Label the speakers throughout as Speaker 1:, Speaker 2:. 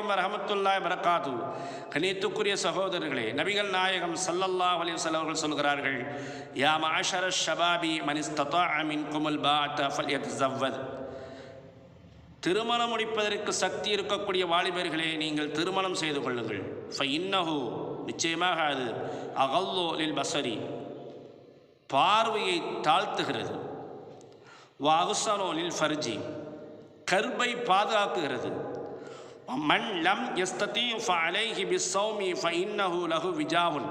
Speaker 1: வரஹமத்துல்லாய் வரகாது கணித்துக்குரிய சகோதரர்களே நபிகள் நாயகம் சல்லல்லாஹ் அலைஹி அவர்கள் சொல்கிறார்கள் யா மாஷர ஷபாபி மன் இஸ்ததாஅ மின்குமுல் பாஅத ஃபல்யத்தஸவ்வத் திருமணம் முடிப்பதற்கு சக்தி இருக்கக்கூடிய வாலிபர்களே நீங்கள் திருமணம் செய்து கொள்ளுங்கள். ஃப இன்னஹு நிச்சயமாக அது அகல்லோ லில் பசரி பார்வையை தாழ்த்துகிறது. வாகுசனோ லில் ஃபர்ஜி கர்ப்பை பாதுகாக்குகிறது. மண் லம் எஸ்ததி ஃபலைஹி பிஸ்ஸௌமி ஃபஇன்னஹு லஹு விஜாவுன்.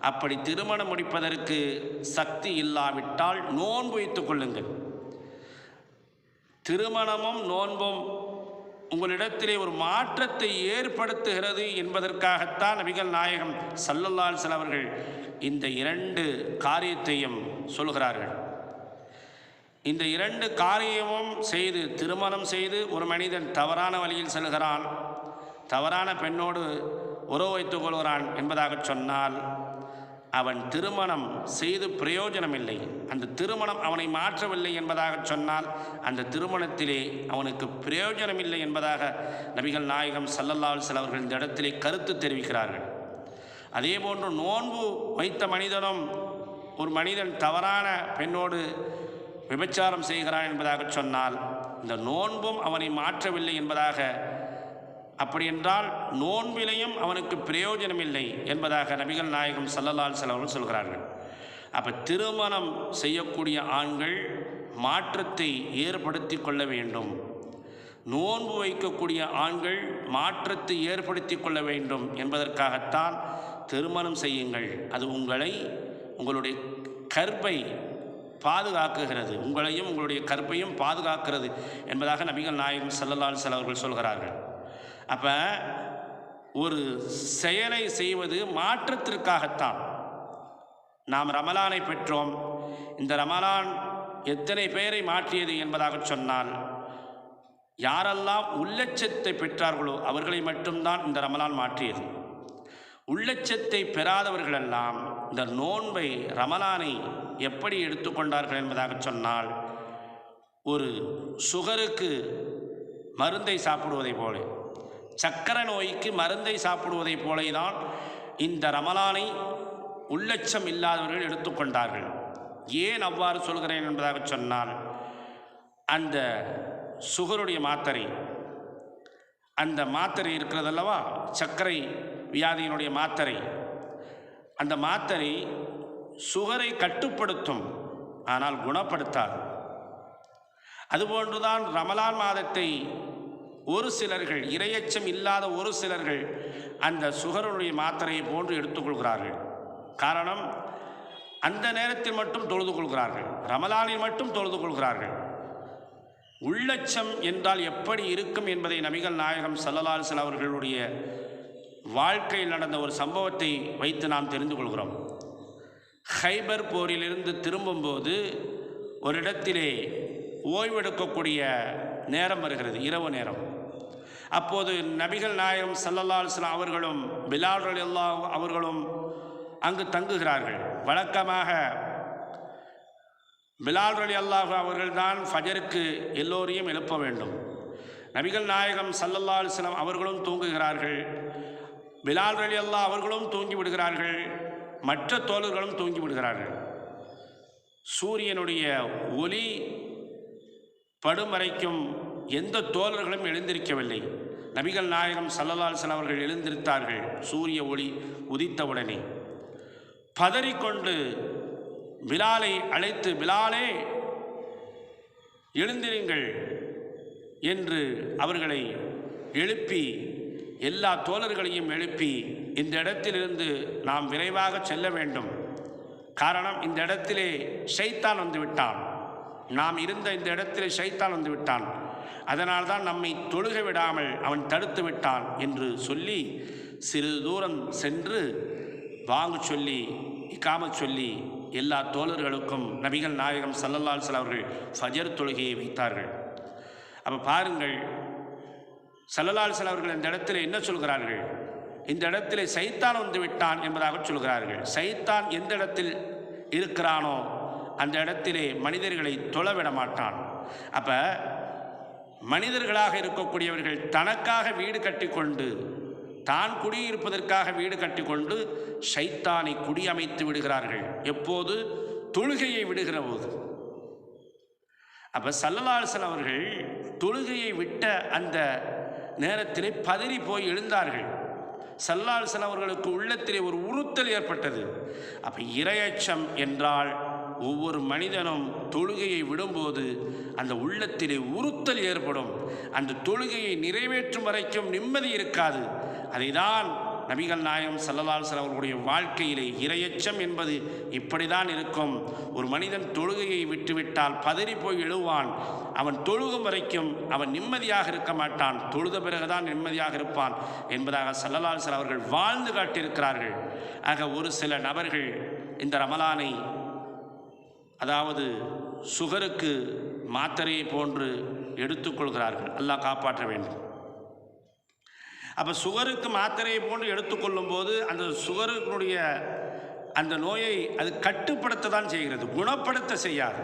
Speaker 1: அப்படி திருமணம் முடிப்பதற்கு சக்தி இல்லாவிட்டால் நோன்பு வைத்துக் கொள்ளுங்கள். திருமணமும் நோன்பும் உங்களிடத்திலே ஒரு மாற்றத்தை ஏற்படுத்துகிறது என்பதற்காகத்தான் நபிகள் நாயகம் சல்லல்லால் அவர்கள் இந்த இரண்டு காரியத்தையும் சொல்கிறார்கள் இந்த இரண்டு காரியமும் செய்து திருமணம் செய்து ஒரு மனிதன் தவறான வழியில் செல்கிறான் தவறான பெண்ணோடு உறவு வைத்துக் கொள்கிறான் என்பதாக சொன்னால் அவன் திருமணம் செய்து பிரயோஜனம் இல்லை அந்த திருமணம் அவனை மாற்றவில்லை என்பதாக சொன்னால் அந்த திருமணத்திலே அவனுக்கு பிரயோஜனம் இல்லை என்பதாக நபிகள் நாயகம் சல்லல்லால் சிலவர்கள் இந்த இடத்திலே கருத்து தெரிவிக்கிறார்கள். அதே போன்று நோன்பு வைத்த மனிதனும் ஒரு மனிதன் தவறான பெண்ணோடு விபச்சாரம் செய்கிறான் என்பதாக சொன்னால் இந்த நோன்பும் அவனை மாற்றவில்லை என்பதாக. அப்படி என்றால் நோன்பிலையும் அவனுக்கு பிரயோஜனம் இல்லை என்பதாக நபிகள் நாயகம் சல்லல்லால் செலவர்கள் சொல்கிறார்கள். அப்போ திருமணம் செய்யக்கூடிய ஆண்கள் மாற்றத்தை ஏற்படுத்தி கொள்ள வேண்டும். நோன்பு வைக்கக்கூடிய ஆண்கள் மாற்றத்தை ஏற்படுத்தி கொள்ள வேண்டும் என்பதற்காகத்தான் திருமணம் செய்யுங்கள். அது உங்களை உங்களுடைய கற்பை பாதுகாக்குகிறது. உங்களையும் உங்களுடைய கற்பையும் பாதுகாக்கிறது என்பதாக நபிகள் நாயகம் சல்லல்லால் செலவர்கள் சொல்கிறார்கள். அப்போ ஒரு செயலை செய்வது மாற்றத்திற்காகத்தான். நாம் ரமலானை பெற்றோம். இந்த ரமலான் எத்தனை பேரை மாற்றியது என்பதாக சொன்னால் யாரெல்லாம் உள்ளச்சத்தை பெற்றார்களோ அவர்களை மட்டும்தான் இந்த ரமலான் மாற்றியது. உள்ளச்சத்தை பெறாதவர்களெல்லாம் இந்த நோன்பை ரமலானை எப்படி எடுத்துக்கொண்டார்கள் என்பதாக சொன்னால் ஒரு சுகருக்கு மருந்தை சாப்பிடுவதைப் போல சக்கர நோய்க்கு மருந்தை சாப்பிடுவதைப் போல தான் இந்த ரமலானை உள்ளச்சம் இல்லாதவர்கள் எடுத்துக்கொண்டார்கள். ஏன் அவ்வாறு சொல்கிறேன் என்பதாக சொன்னால் அந்த சுகருடைய மாத்திரை அந்த மாத்திரை இருக்கிறதல்லவா? சர்க்கரை வியாதியினுடைய மாத்திரை. அந்த மாத்திரை சுகரை கட்டுப்படுத்தும் ஆனால் குணப்படுத்தாது. அதுபோன்றுதான் ரமலான் மாதத்தை ஒரு சிலர்கள் இரையச்சம் இல்லாத ஒரு சிலர்கள் அந்த சுகருடைய மாத்திரையை போன்று எடுத்துக்கொள்கிறார்கள். காரணம் அந்த நேரத்தில் மட்டும் தொழுது கொள்கிறார்கள். ரமலானில் மட்டும் தொழுது கொள்கிறார்கள். உள்ளச்சம் என்றால் எப்படி இருக்கும் என்பதை நபிகள் நாயகம் சல்லலால் அவர்களுடைய வாழ்க்கையில் நடந்த ஒரு சம்பவத்தை வைத்து நாம் தெரிந்து கொள்கிறோம். ஹைபர் போரிலிருந்து திரும்பும்போது ஒரு இடத்திலே ஓய்வெடுக்கக்கூடிய நேரம் வருகிறது இரவு நேரம். அப்போது நபிகள் நாயகம் சல்லல்லா அலுவலாம் அவர்களும் பிலால் எல்லா அவர்களும் அங்கு தங்குகிறார்கள். வழக்கமாக பிலால் அலி அல்லாஹ் அவர்கள்தான் ஃபஜருக்கு எல்லோரையும் எழுப்ப வேண்டும். நபிகள் நாயகம் சல்லல்லா அலுவலாம் அவர்களும் தூங்குகிறார்கள். பிலால் அலி அல்லா அவர்களும் தூங்கி விடுகிறார்கள். மற்ற தோழர்களும் தூங்கி விடுகிறார்கள். சூரியனுடைய ஒளி படும் வரைக்கும் எந்த தோழர்களும் எழுந்திருக்கவில்லை. நபிகள் நாயகம் சல்லலால்சன் அவர்கள் எழுந்திருத்தார்கள். சூரிய ஒளி உதித்தவுடனே. பதறிக்கொண்டு பிலாலை அழைத்து பிலாலே எழுந்திருங்கள் என்று அவர்களை எழுப்பி எல்லா தோழர்களையும் எழுப்பி இந்த இடத்திலிருந்து நாம் விரைவாக செல்ல வேண்டும். காரணம் இந்த இடத்திலே ஷைத்தான் வந்து விட்டான் நாம் இருந்த இந்த இடத்திலே ஷைத்தான் வந்து விட்டான் அதனால்தான் நம்மை தொழுக விடாமல் அவன் தடுத்து விட்டான் என்று சொல்லி சிறிது தூரம் சென்று வாங்க சொல்லி இக்காம சொல்லி எல்லா தோழர்களுக்கும் நபிகள் நாயகம் சல்லல்லால் அவர்கள் ஃபஜர் தொழுகையை வைத்தார்கள். அப்போ பாருங்கள் சல்லலால் அவர்கள் இந்த இடத்துல என்ன சொல்கிறார்கள்? இந்த இடத்திலே சைத்தான் வந்து விட்டான் என்பதாக சொல்கிறார்கள். சைத்தான் எந்த இடத்தில் இருக்கிறானோ அந்த இடத்திலே மனிதர்களை தொலைவிட மாட்டான். அப்போ மனிதர்களாக இருக்கக்கூடியவர்கள் தனக்காக வீடு கட்டிக்கொண்டு தான் குடியிருப்பதற்காக வீடு கட்டிக்கொண்டு சைத்தானை குடியமைத்து விடுகிறார்கள். எப்போது? தொழுகையை விடுகிற போது. அப்போ சல்லலாசன் அவர்கள் தொழுகையை விட்ட அந்த நேரத்திலே பதறி போய் எழுந்தார்கள். சல்லால்சன் அவர்களுக்கு உள்ளத்திலே ஒரு உறுத்தல் ஏற்பட்டது. அப்போ இரையச்சம் என்றால் ஒவ்வொரு மனிதனும் தொழுகையை விடும்போது அந்த உள்ளத்திலே உறுத்தல் ஏற்படும். அந்த தொழுகையை நிறைவேற்றும் வரைக்கும் நிம்மதி இருக்காது. அதைதான் நபிகள் நாயகம் சல்லலால்சன் அவர்களுடைய வாழ்க்கையிலே இரையச்சம் என்பது இப்படிதான் இருக்கும். ஒரு மனிதன் தொழுகையை விட்டுவிட்டால் பதறி போய் எழுவான். அவன் தொழுகும் வரைக்கும் அவன் நிம்மதியாக இருக்க மாட்டான். தொழுத பிறகுதான் நிம்மதியாக இருப்பான் என்பதாக சல்லலால் சார் அவர்கள் வாழ்ந்து காட்டியிருக்கிறார்கள். ஆக ஒரு சில நபர்கள் இந்த ரமலானை அதாவது சுகருக்கு மாத்திரையை போன்று எடுத்துக்கொள்கிறார்கள். அல்லாஹ் காப்பாற்ற வேண்டும். அப்போ சுகருக்கு மாத்திரையை போன்று எடுத்துக்கொள்ளும் போது அந்த சுகருடைய அந்த நோயை அது கட்டுப்படுத்த தான் செய்கிறது. குணப்படுத்த செய்யாது.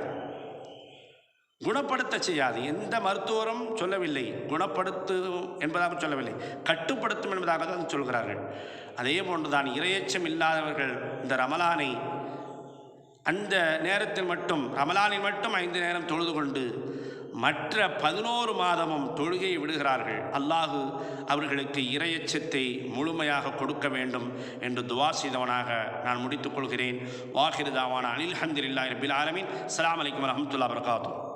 Speaker 1: குணப்படுத்த செய்யாது. எந்த மருத்துவரும் சொல்லவில்லை. குணப்படுத்து என்பதாக சொல்லவில்லை. கட்டுப்படுத்தும் என்பதாக தான் சொல்கிறார்கள். அதே போன்று தான் இரையச்சம் இல்லாதவர்கள் இந்த ரமலானை அந்த நேரத்தில் மட்டும் ரமலானில் மட்டும் ஐந்து நேரம் தொழுது கொண்டு மற்ற பதினோரு மாதமும் தொழுகையை விடுகிறார்கள். அல்லாஹு அவர்களுக்கு இரையச்சத்தை முழுமையாக கொடுக்க வேண்டும் என்று துவா செய்தவனாக நான் முடித்துக் கொள்கிறேன். வாஹிருதாவான அனில் ஹந்திரில்லா ரபில் ஆலமின். அலாம் அலைக்கும் வரமத்துல்லா வரகாத்தூர்